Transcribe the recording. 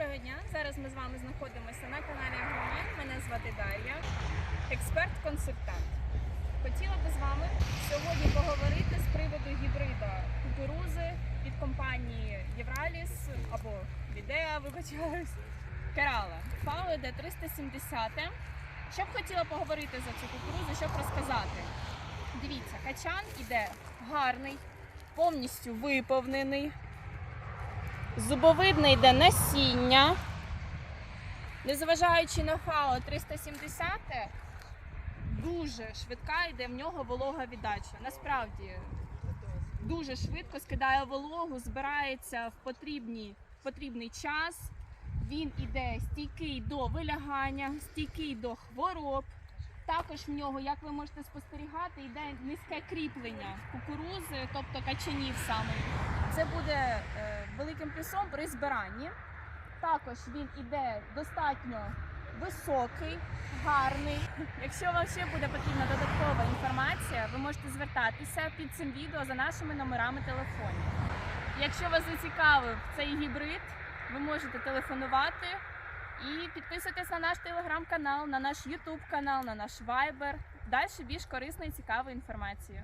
Доброго дня! Зараз ми з вами знаходимося на каналі Агромен. Мене звати Дар'я, експерт-консультант. Хотіла би з вами сьогодні поговорити з приводу гібрида кукурузи від компанії Євраліс або Відеа, вибачаюсь, Керала ФАОД 370. Що б хотіла поговорити за цю кукурузу, щоб розказати. Дивіться, качан іде гарний, повністю виповнений. Зубовидне йде насіння. Незважаючи на ФАО 370, дуже швидка йде в нього волога віддача. Насправді дуже швидко скидає вологу, збирається в потрібні, в потрібний час. Він іде стійкий до вилягання, стійкий до хвороб. Також в нього, як ви можете спостерігати, йде низьке кріплення кукурузи, тобто качанів саме. Це буде е, великим плюсом при збиранні. Також він іде достатньо високий, гарний. Якщо вам ще буде потрібна додаткова інформація, ви можете звертатися під цим відео за нашими номерами телефонів. Якщо вас зацікавив цей гібрид, ви можете телефонувати і підписуйтесь на наш телеграм-канал, на наш ютуб канал, на наш вайбер. Далі більш корисна і цікава інформація.